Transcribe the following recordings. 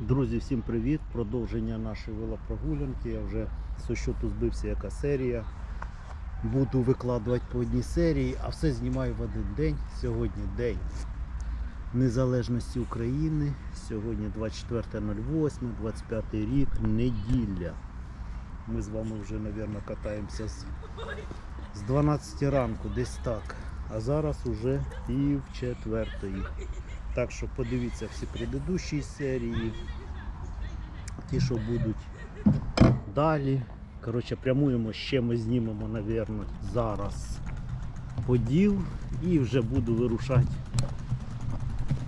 Друзі, всім привіт! Продовження нашої велопрогулянки. Я вже з щоту збився яка серія. Буду викладувати по одній серії, а все знімаю в один день. Сьогодні день Незалежності України. Сьогодні 24.08, 25 рік, неділя. Ми з вами вже, мабуть, катаємося з, з 12 ранку, десь так. А зараз уже пів четвертої. Так що подивіться всі предыдущі серії, ті, що будуть далі. Коротше, прямуємо, ще ми знімемо, мабуть, зараз поділ і вже буду вирушати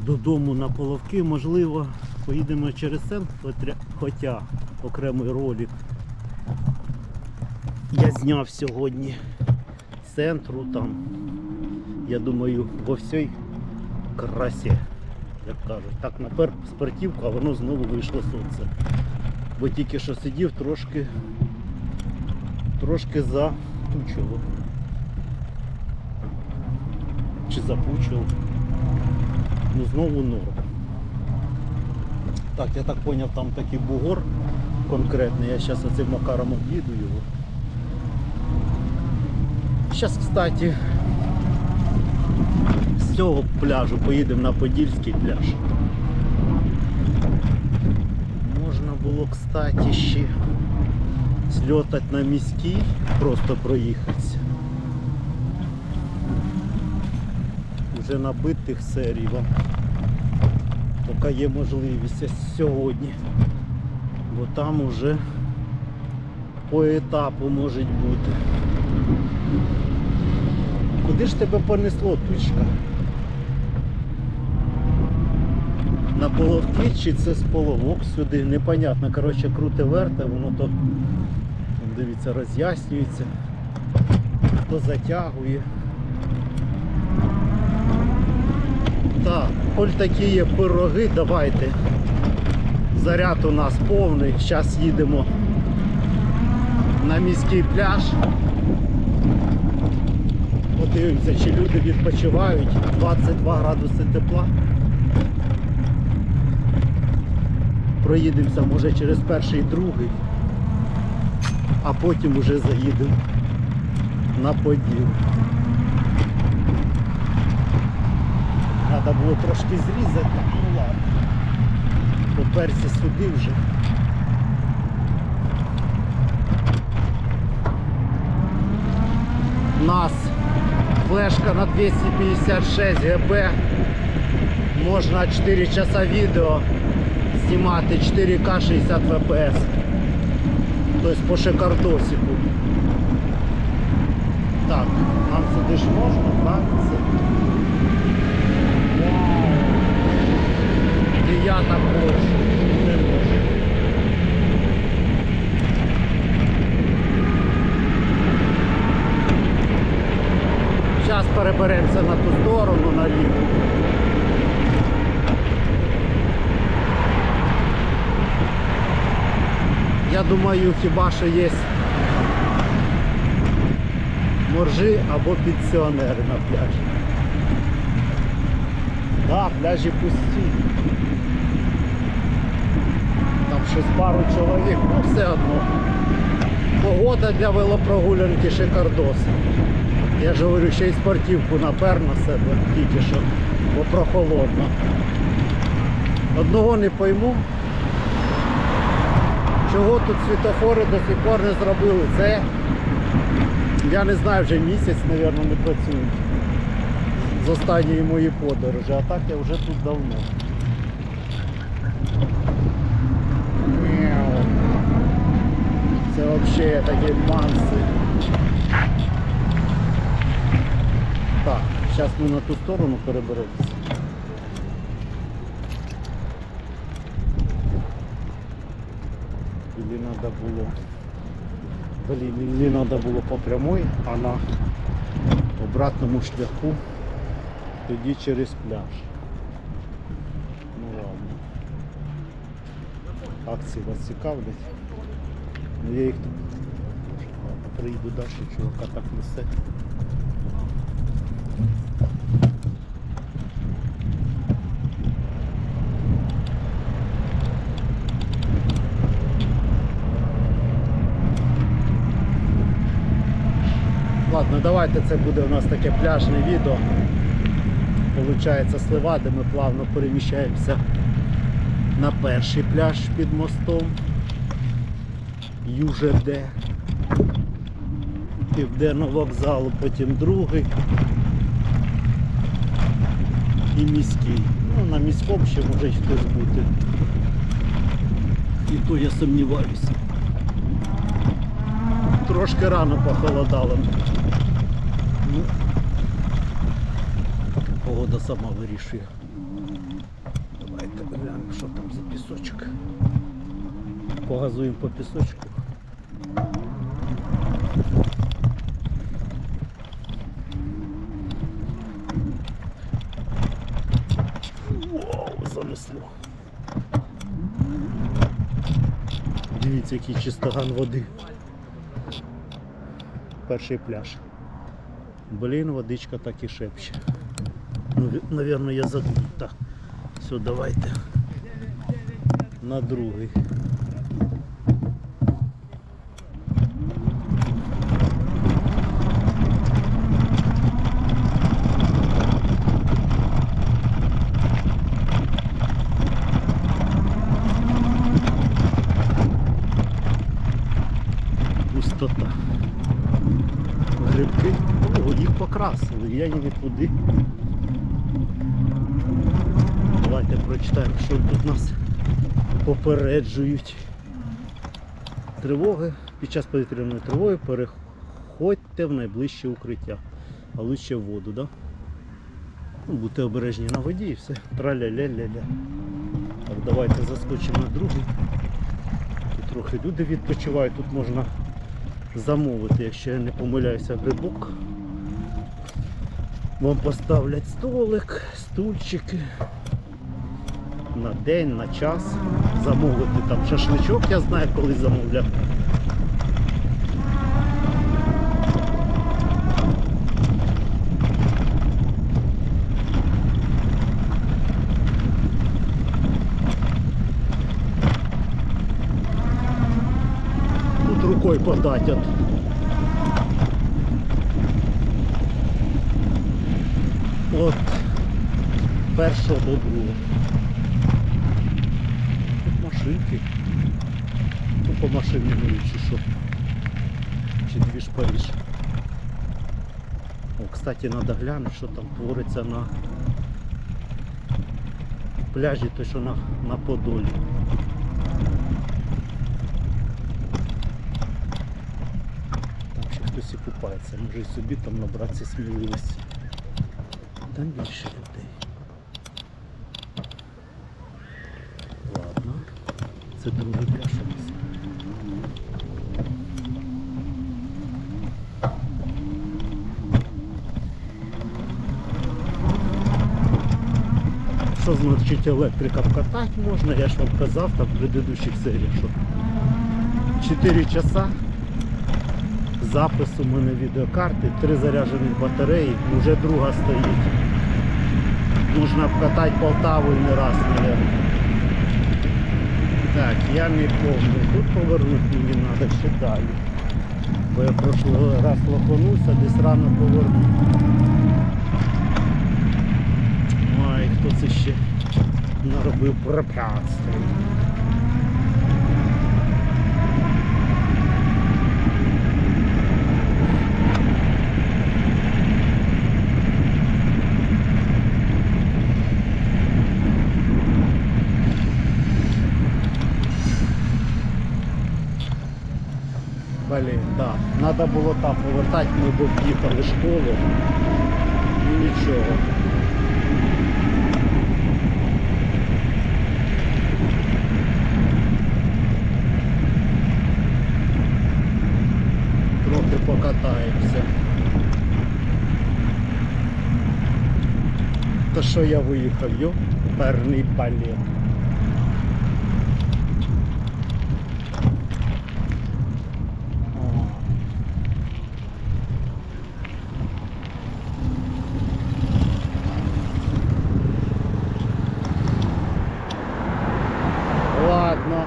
додому на половки. Можливо, поїдемо через центр, хоча окремий ролик я зняв сьогодні центру там. Я думаю, во всій красі, як кажуть. Так напер спортівку, а воно знову вийшло сонце. Бо тільки що сидів трошки трошки затучило. Чи запучило. Ну знову норм. Так, я так зрозумів, там такий бугор конкретний. Я зараз оцим макаром об'їду його. Зараз, кстати, з цього пляжу поїдемо на Подільський пляж. Можна було, кстати, ще сльотати на міський, просто проїхатися. Уже набитих серій вам. Поки є можливість сьогодні. Бо там уже по етапу може бути. Куди ж тебе понесло, тучка? На половки чи це з половок сюди? Непонятно. Коротше, круте верте, воно то, дивіться, роз'яснюється, то затягує. Так, коль такі є пироги, давайте. Заряд у нас повний. Зараз їдемо на міський пляж. Подивимося, чи люди відпочивають. 22 градуси тепла. Проїдемося, може, через перший другий, а потім уже заїдемо на поділ. Треба було трошки зрізати, ну ладно. Поперся сюди вже. нас флешка на 256 ГБ. Можна 4 часа відео знімати 4К 60 FPS. Тобто по шикардосику. Так, нам сюди ж можна, так? Це. І я так хочу. Не можу. Зараз переберемося на ту сторону наліво. Я думаю, хіба що є моржі або пенсіонери на пляжі. Так, пляжі пусті. Там щось пару чоловік, ну все одно. Погода для велопрогулянки шикардос. Я ж говорю, ще й спортивку напер на себе тільки що, бо прохолодно. Одного не пойму. Чого тут світофори до сих пор не зробили? Це я не знаю, вже місяць, мабуть, не працюють з останньої моєї подорожі, а так я вже тут давно. Це взагалі такі манси. Так, зараз ми на ту сторону переберемося. Или надо було. Блін, или надо було по прямой, а на обратному шляху тоді через пляж. Ну ладно. Акції вас цікавлять. Ну я їх тут приїду далі, чувака так несе. Ладно, давайте це буде у нас таке пляжне відео. Получається слива, де ми плавно переміщаємося на перший пляж під мостом. ЮЖД. Південного вокзалу, потім другий. І міський. Ну, на міському ще може хтось бути. І то я сумніваюся. Трошки рано похолодало. Ну, погода сама вирішує. Давайте глянемо, що там за пісочок. Погазуємо по пісочку. Вау, занесло. Дивіться, який чистоган води. Перший пляж. Блін, водичка так і шепче. Ну, ві- Навірно, я задумав. Так. Все, давайте. На другий. Пустота. Грибки. О, їх покрасили, я ні куди. Давайте прочитаємо, що тут нас попереджують. Тривоги. Під час повітряної тривоги переходьте в найближче укриття. А лучше в воду, да? Ну, будьте обережні на воді і все. Траля-ля-ля-ля. Так, давайте заскочимо на другий. Тут трохи люди відпочивають, тут можна замовити, якщо я не помиляюся, грибок. Вам поставлять столик, стульчики на день, на час. Замовити там шашличок, я знаю, коли замовляв. Тут рукой подать. От першого до другого. Тут машинки. Тут по машині миють чи що. Чи дві ж Париж. О, кстати, треба глянути, що там твориться на пляжі, то що на, на Подолі. Там ще хтось і купається, може і собі там набратися сміливості. Там більше людей. Ладно. Це другий пляж. Що значить електрика вкатати можна, я ж вам казав там в предыдущих серіях, що 4 часа запису у мене відеокарти, три заряджених батареї, вже друга стоїть. Можна обкатать Полтаву не раз, наверное. Так, я не помню. Тут повернути мені треба ще далі. Бо я прошлый раз лоханувся, десь рано повернув. Ой, хто це ще наробив препятствий. Блін, так. Треба було там повертати, ми б об'їхали школу. І нічого. Трохи покатаємося. Та що я виїхав, йо? Перний балет. О. Ладно.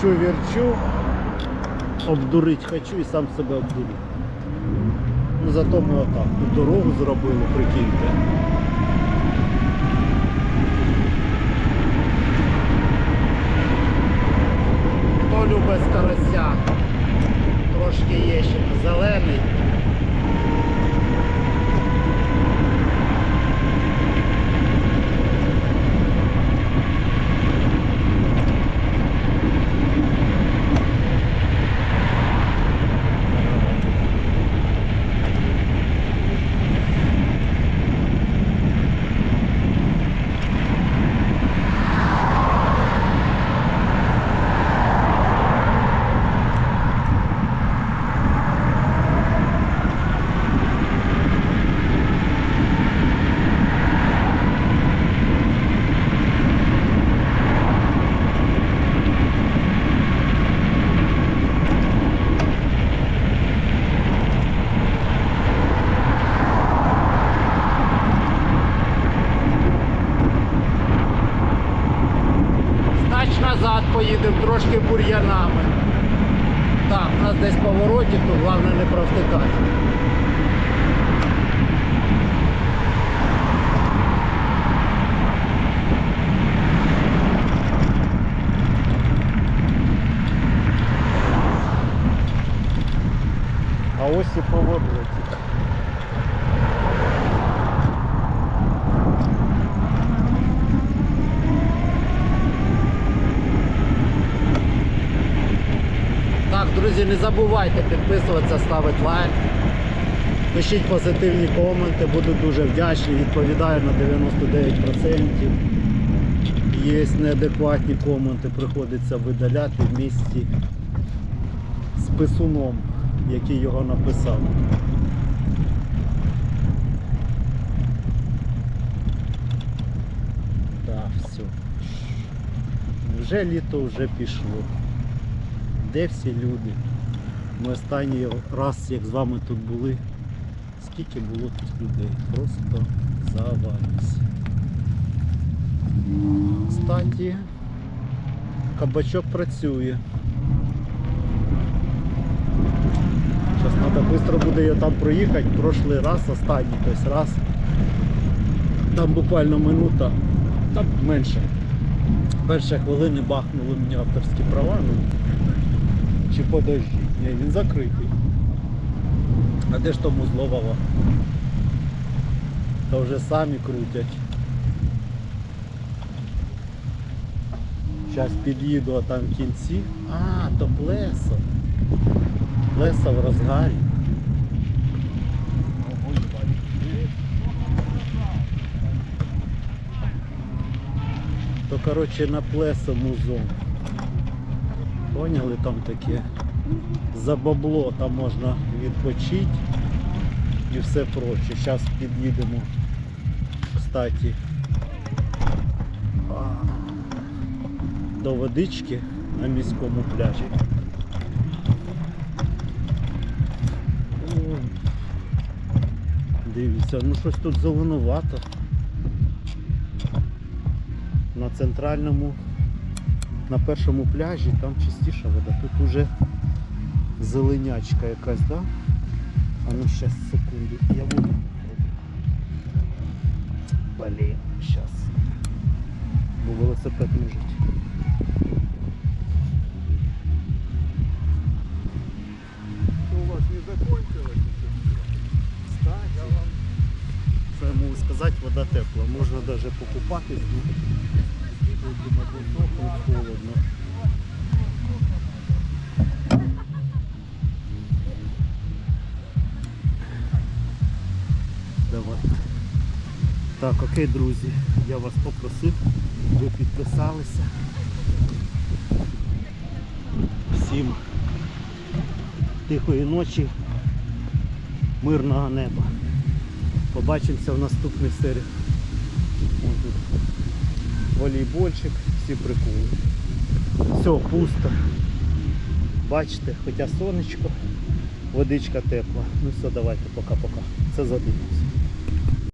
Кручу, верчу. обдурити хочу і сам себе обдурю. Ну зато ми отак. Тут дорогу зробили, прикиньте. Хто любить старося? Трошки є ще зелений. Назад поїдемо трошки бур'янами. Так, у нас десь поворотик, то головне не провтикати. А ось і поворотик. Так, друзі, не забувайте підписуватися, ставити лайк. Пишіть позитивні коменти, буду дуже вдячний, відповідаю на 99%. Є неадекватні коменти, приходиться видаляти в місті з писуном, який його написав. Так, все. Вже літо вже пішло. Де всі люди? Ми останній раз, як з вами тут були, скільки було тут людей? Просто завались. Кстати, кабачок працює. Зараз треба швидко буде його там проїхати. Прошлий раз, останній тобто раз. Там буквально минута, там менше. Перші хвилини бахнули мені авторські права. Чи подожди? Ні, він закритий. А де ж тому зловава? То вже самі крутять. Зараз під'їду, а там в кінці. А, то плесо. Плесо в розгарі. То коротше на плесо музон. Поняли там таке? За бабло там можна відпочити і все проче. Зараз під'їдемо. Кстати. До водички на міському пляжі. Дивіться, ну щось тут зеленувато. На центральному на першому пляжі там чистіша вода. Тут уже зеленячка якась, да? А ну щас секунду. Я буду. Блін, щас. Бо велосипед лежить. у вас не закончилось? Кстати, Це можу сказати, вода тепла. Можна навіть покупатись. Холодно. Давай. Так, окей, друзі, я вас попросив, ви підписалися. Всім тихої ночі, мирного неба. Побачимося в наступних серіях. Волейбольчик, всі приколи. Все, пусто. Бачите, хоча сонечко, водичка тепла. Ну все, давайте, пока-пока. Це задивимося.